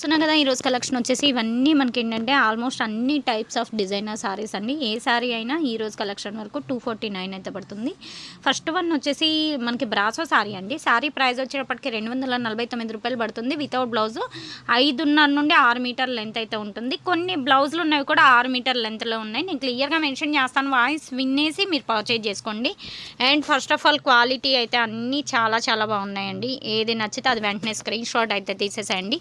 చూస్తున్నాం కదా ఈరోజు కలెక్షన్ వచ్చేసి ఇవన్నీ మనకి ఏంటంటే ఆల్మోస్ట్ అన్ని టైప్స్ ఆఫ్ డిజైనర్ సారీస్ అండి. ఏ సారీ అయినా ఈ రోజు కలెక్షన్ వరకు టూ ఫార్టీ నైన్ అయితే పడుతుంది. ఫస్ట్ వన్ వచ్చేసి మనకి బ్రాసో సారీ అండి. సారీ ప్రైస్ వచ్చేటప్పటికి రెండు వందల నలభై తొమ్మిది రూపాయలు పడుతుంది. వితౌట్ బ్లౌజ్ ఐదున్నర నుండి ఆరు మీటర్ లెంత్ అయితే ఉంటుంది. కొన్ని బ్లౌజులు ఉన్నవి కూడా ఆరు మీటర్ లెంత్లో ఉన్నాయి. నేను క్లియర్గా మెన్షన్ చేస్తాను. వాయిస్ వినేసి మీరు పర్చేజ్ చేసుకోండి. And first of all quality అయితే అన్నీ చాలా చాలా బాగున్నాయండి. ఏది నచ్చితే అది వెంటనే స్క్రీన్ షాట్ అయితే తీసేసేయండి.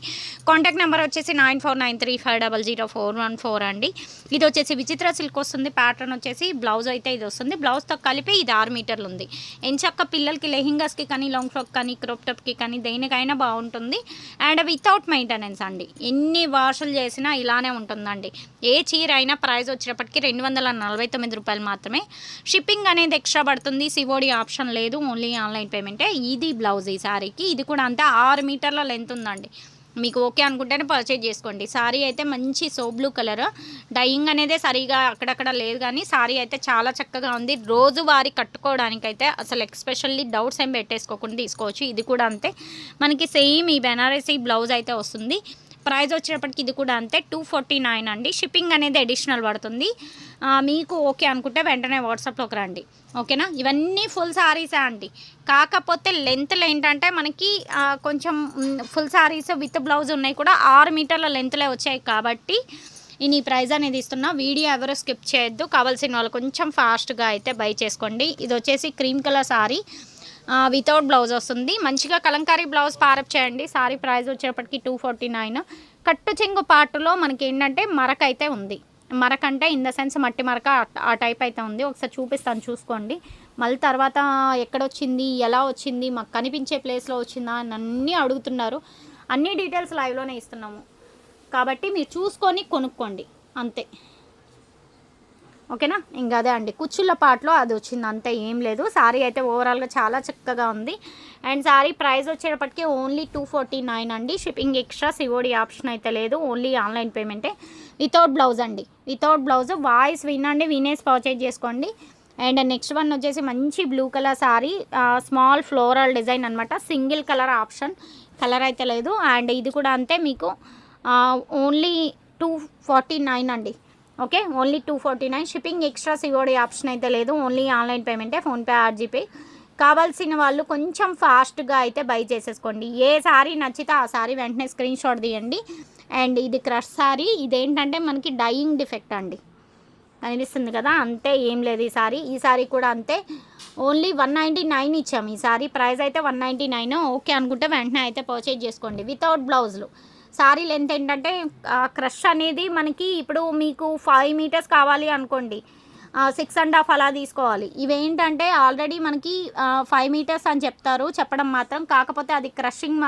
కాంటాక్ట్ నెంబర్ వచ్చేసి nine four nine three five double zero four one four అండి. ఇది వచ్చేసి విచిత్ర సిల్క్ వస్తుంది ప్యాటర్న్ వచ్చేసి బ్లౌజ్ అయితే ఇది వస్తుంది. బ్లౌజ్తో కలిపి ఇది ఆరు మీటర్లు ఉంది. ఎంచక్క పిల్లలకి లెహింగాస్కి కానీ లాంగ్ ఫ్రాక్ కానీ క్రోప్ టాప్కి కానీ దేనికైనా బాగుంటుంది. అండ్ వితౌట్ మెయింటెనెన్స్ అండి. ఎన్ని వాషులు చేసినా ఇలానే ఉంటుందండి. ఏ చీర అయినా ప్రైస్ వచ్చేటప్పటికి రెండు వందల నలభై తొమ్మిది రూపాయలు మాత్రమే. షిప్పింగ్ అనేది ఎక్స్ట్రా పడుతుంది. సివోడి ఆప్షన్ లేదు. ఓన్లీ ఆన్లైన్ పేమెంటే ఇది బ్లౌజ్ ఈ సారీకి. ఇది కూడా అంతే. ఆరు మీటర్ల లెంత్ ఉందండి. మీకు ఓకే అనుకుంటేనే పర్చేజ్ చేసుకోండి. సారీ అయితే మంచి సో బ్లూ కలర్ డైయింగ్ అనేది సరిగా అక్కడక్కడ లేదు కానీ సారీ అయితే చాలా చక్కగా ఉంది. రోజువారీ కట్టుకోవడానికైతే అసలు ఎక్స్పెషల్లీ డౌట్స్ ఏం పెట్టేసుకోకుండా తీసుకోవచ్చు. ఇది కూడా అంతే. మనకి సేమ్ ఈ బెనారసీ బ్లౌజ్ అయితే వస్తుంది. ప్రైస్ వచ్చేటప్పటికి ఇది కూడా అంతే టూ ఫార్టీ నైన్ అండి. షిప్పింగ్ అనేది అడిషనల్ పడుతుంది. మీకు ఓకే అనుకుంటే వెంటనే వాట్సాప్లోకి రండి. ఓకేనా? ఇవన్నీ ఫుల్ సారీసే అండి. కాకపోతే లెంత్లు ఏంటంటే మనకి కొంచెం ఫుల్ సారీస్ విత్ బ్లౌజ్ ఉన్నాయి కూడా ఆరు మీటర్ల లెంత్లే వచ్చాయి కాబట్టి నేను ఈ ప్రైజ్ అనేది ఇస్తున్నా. వీడియో ఎవరు స్కిప్ చేయొద్దు. కావాల్సిన వాళ్ళు కొంచెం ఫాస్ట్గా అయితే బై చేసుకోండి. ఇది వచ్చేసి cream colour sari without blouse వస్తుంది. మంచిగా కలంకారీ బ్లౌజ్ పారప్ చేయండి. సారీ ప్రైస్ వచ్చేటప్పటికి టూ ఫార్టీ నైన్ కట్టు చెంగు పాటులో మనకి ఏంటంటే మరక అయితే ఉంది. మరక అంటే ఇన్ ద సెన్స్ మట్టి మరక ఆ- ఆ టైప్ అయితే ఉంది. ఒకసారి చూపిస్తాను చూసుకోండి. మళ్ళీ తర్వాత ఎక్కడొచ్చింది ఎలా వచ్చింది మాకు కనిపించే ప్లేస్లో వచ్చిందా అని అన్నీ అడుగుతున్నారు. అన్ని డీటెయిల్స్ లైవ్లోనే ఇస్తున్నాము. కాబట్టి మీరు చూసుకొని కొనుక్కోండి. అంతే. ఓకేనా? ఇంకా అదే అండి కుచ్చుళ్ళ పాటలో అది వచ్చింది అంతే ఏం లేదు. సారీ అయితే ఓవరాల్గా చాలా చక్కగా ఉంది. అండ్ సారీ ప్రైస్ వచ్చేటప్పటికి ఓన్లీ టూ ఫార్టీ నైన్ అండి. షిప్పింగ్ ఎక్స్ట్రా సివోడి ఆప్షన్ అయితే లేదు ఓన్లీ ఆన్లైన్ పేమెంటే. వితౌట్ బ్లౌజ్ అండి వితౌట్ బ్లౌజ్ వాయిస్ వినండి వినేసి పర్చేజ్ చేసుకోండి. అండ్ నెక్స్ట్ వన్ వచ్చేసి మంచి blue colour sari small floral design అనమాట సింగిల్ కలర్ ఆప్షన్ కలర్ అయితే లేదు. అండ్ ఇది కూడా అంతే మీకు ఓన్లీ టూ ఫార్టీ నైన్ అండి. Okay only two forty nine shipping extra COD option అయితే లేదు. ఓన్లీ ఆన్లైన్ పేమెంటే ఫోన్పే ఆర్జీపే కావాల్సిన వాళ్ళు కొంచెం ఫాస్ట్గా అయితే బై చేసేసుకోండి. ఏ సారీ నచ్చితే ఆ సారీ వెంటనే స్క్రీన్ షాట్ తీయండి. అండ్ ఇది క్రష్ సారీ ఇదేంటంటే మనకి డైయింగ్ డిఫెక్ట్ అండి. కనిపిస్తుంది కదా? అంతే ఏం లేదు ఈ సారీ. ఈ సారీ కూడా అంతే. ఓన్లీ వన్ నైంటీ నైన్ ఇచ్చాము. ఈ సారీ ప్రైస్ అయితే వన్ నైంటీ నైన్ ఓకే అనుకుంటే వెంటనే అయితే పర్చేజ్ చేసుకోండి. వితౌట్ బ్లౌజులు సారీ లెంత్ ఏంటంటే క్రష్ అనేది మనకి ఇప్పుడు మీకు ఫైవ్ మీటర్స్ కావాలి అనుకోండి. సిక్స్ అండ్ హాఫ్ అలా తీసుకోవాలి. ఇవేంటంటే ఆల్రెడీ మనకి ఫైవ్ మీటర్స్ అని చెప్తారు. చెప్పడం మాత్రం. కాకపోతే అది క్రషింగ్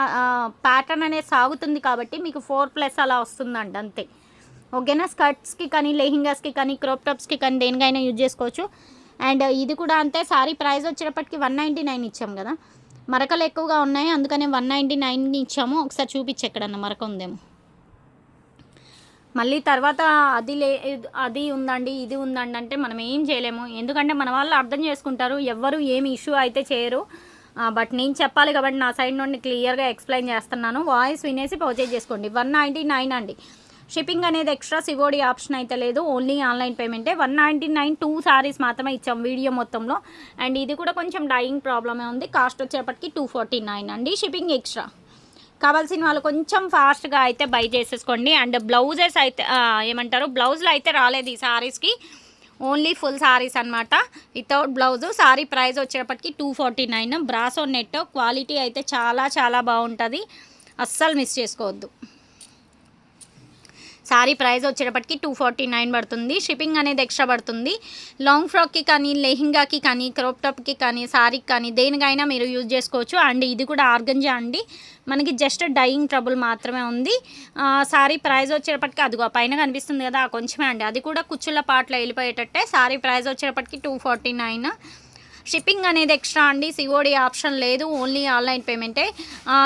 ప్యాటర్న్ అనేది సాగుతుంది కాబట్టి మీకు ఫోర్ ప్లస్ అలా వస్తుందండి అంతే. ఓకేనా? స్కర్ట్స్కి కానీ లెహింగాస్కి కానీ క్రోప్ టాప్స్కి కానీ దేనికైనా యూజ్ చేసుకోవచ్చు. అండ్ ఇది కూడా అంతే. సారీ ప్రైస్ వచ్చేటప్పటికి వన్ నైంటీ నైన్ ఇచ్చాం కదా. మరకలు ఎక్కువగా ఉన్నాయి. అందుకనే వన్ నైంటీ నైన్ ఇచ్చాము. ఒకసారి చూపించి ఎక్కడన్నా మరక ఉందేమో మళ్ళీ తర్వాత అది లే అది ఉందండి ఇది ఉందండి అంటే మనం ఏం చేయలేము. ఎందుకంటే మన వాళ్ళు అర్థం చేసుకుంటారు. ఎవ్వరు ఏమి ఇష్యూ అయితే చేయరు. బట్ నేను చెప్పాలి కాబట్టి నా సైడ్ నుండి క్లియర్గా ఎక్స్ప్లెయిన్ చేస్తున్నాను. వాయిస్ వినేసి పర్చేజ్ చేసుకోండి. వన్ నైంటీ నైన్ అండి. షిప్పింగ్ అనేది ఎక్స్ట్రా సివోడి ఆప్షన్ అయితే లేదు. Only online పేమెంటే. One ninety nine two saris మాత్రమే ఇచ్చాం వీడియో మొత్తంలో. అండ్ ఇది కూడా కొంచెం డైయింగ్ ప్రాబ్లమే ఉంది. కాస్ట్ వచ్చేప్పటికి టూ ఫార్టీ నైన్ అండి. Shipping extra. కావాల్సిన వాళ్ళు కొంచెం ఫాస్ట్గా అయితే బై చేసేసుకోండి. అండ్ బ్లౌజెస్ అయితే ఏమంటారు బ్లౌజ్లు అయితే రాలేదు ఈ సారీస్కి. ఓన్లీ ఫుల్ సారీస్ అనమాట వితౌట్ బ్లౌజ్. సారీ ప్రైస్ వచ్చేటప్పటికి two forty nine. Brasso net quality అయితే చాలా చాలా బాగుంటుంది. అస్సలు మిస్ చేసుకోవద్దు. సారీ ప్రైస్ వచ్చేటప్పటికి టూ ఫార్టీ నైన్ పడుతుంది. షిప్పింగ్ అనేది ఎక్స్ట్రా పడుతుంది. లాంగ్ ఫ్రాక్కి కానీ లెహింగాకి కానీ క్రోప్ టాప్కి కానీ సారీకి కానీ దేనికైనా మీరు యూజ్ చేసుకోవచ్చు. అండ్ ఇది కూడా ఆర్గంజా అండి. మనకి జస్ట్ డైయింగ్ ట్రబుల్ మాత్రమే ఉంది. సారీ ప్రైస్ వచ్చేటప్పటికి అదిగో పైన కనిపిస్తుంది కదా కొంచెమే అండి. అది కూడా కుచ్చుల పాటలో వెళ్ళిపోయేటట్టే సారీ ప్రైస్ వచ్చేటప్పటికి టూ ఫార్టీ నైన్. షిప్పింగ్ అనేది ఎక్స్ట్రా అండి. సిఓడి ఆప్షన్ లేదు. ఓన్లీ ఆన్లైన్ పేమెంటే.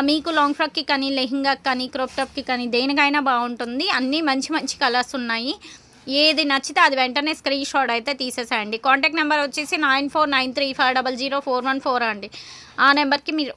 మీకు లాంగ్ ఫ్రాక్కి కానీ లెహింగాకి కానీ క్రోప్ టాప్కి కానీ దేనికైనా బాగుంటుంది. అన్నీ మంచి మంచి కలర్స్ ఉన్నాయి. ఏది నచ్చితే అది వెంటనే స్క్రీన్ షాట్ అయితే తీసేసేయండి. కాంటాక్ట్ నెంబర్ వచ్చేసి nine four nine three five double zero four one four అండి. ఆ నెంబర్కి మీరు